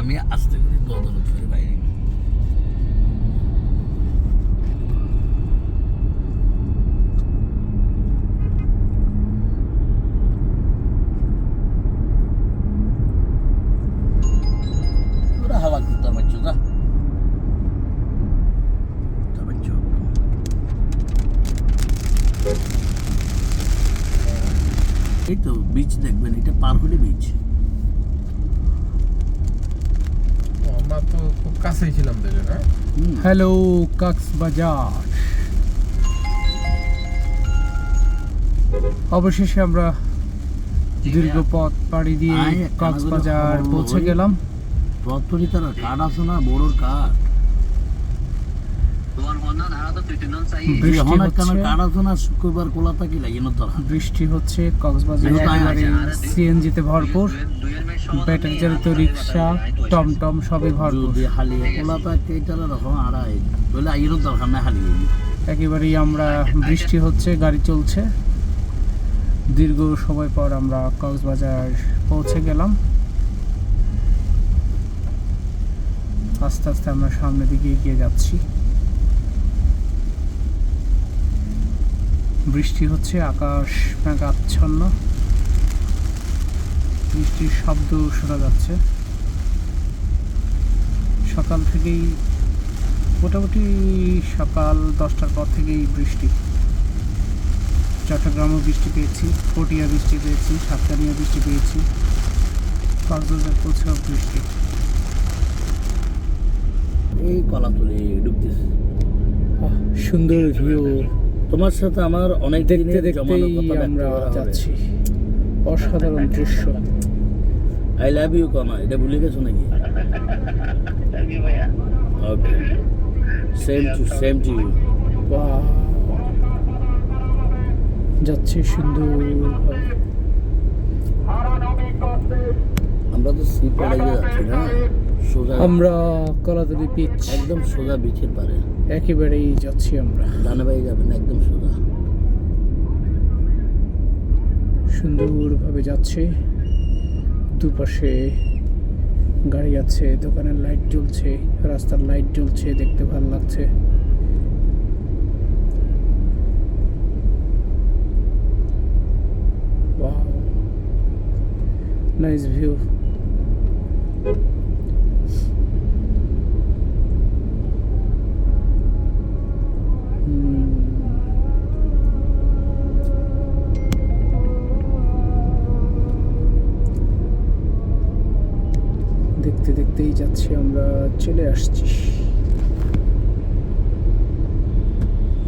আমি আস্তে করে দৌড় করে বাইরে এই তো বিচ দেখবেন এটা পার হলে বিচ আমরা তো খুব কাছেই ছিলাম দেখে না হ্যালো কক্সবাজার অবশেষে আমরা দীর্ঘ পথ পাড়ি দিয়ে কক্সবাজার পৌঁছে গেলাম। রত্তরি তারা কাঠ আছে না বড়োর কাঠ। বৃষ্টি হচ্ছে। কাঠ আছে না শুক্রবার কোলা থাকি লাগিয়ে তোরা বৃষ্টি হচ্ছে কক্সবাজার সিএনজিতে ভরপুর। ব্যাটারি চালিত রিক্সা টমটম সবই ভরপুর। যদি হালিয়ে কোলা থাকে এটার রকম আড়াই বলে আইয়েরও দরকার নাই হালিয়ে। একেবারেই আমরা বৃষ্টি হচ্ছে গাড়ি চলছে। দীর্ঘ সময় পর আমরা কক্সবাজার পৌঁছে গেলাম। আস্তে আস্তে আমরা সামনের দিকে এগিয়ে যাচ্ছি। বৃষ্টি হচ্ছে আকাশ মেঘাচ্ছন্ন। বৃষ্টির শব্দ শোনা যাচ্ছে। সকাল থেকেই মোটামুটি সকাল দশটার পর থেকেই বৃষ্টি। চট্টগ্রামও বৃষ্টি পেয়েছি পটিয়া বৃষ্টি পেয়েছি সাতকানিয়া বৃষ্টি পেয়েছি কক্সবাজার পৌঁছেও বৃষ্টি। এই কলা তুলে ঢুকতেছে সুন্দর ভিউ তোমার সাথে আমার অনেক দেখতে আমরা আমরা যাচ্ছি। অসাধারণ দৃশ্য। আই লাভ ইউ কমা এটা ভুলে গেছো নাকি? Okay same to same to you! যাচ্ছে সুন্দর আমরা তো সি পড়ে যাচ্ছি না? সোজা আমরা কলাতলি পিচ একদম সোজা বিচের পারে একেবারেই যাচ্ছি আমরা। ডানে বাইরে যাবেন না, একদম সোজা। সুন্দরভাবে যাচ্ছে। দুপাশে গাড়ি আছে দোকানের লাইট জ্বলছে রাস্তার লাইট জ্বলছে দেখতে ভালো লাগছে। নাইস ভিউ দেখতে দেখতেই যাচ্ছি আমরা চলে আসছি।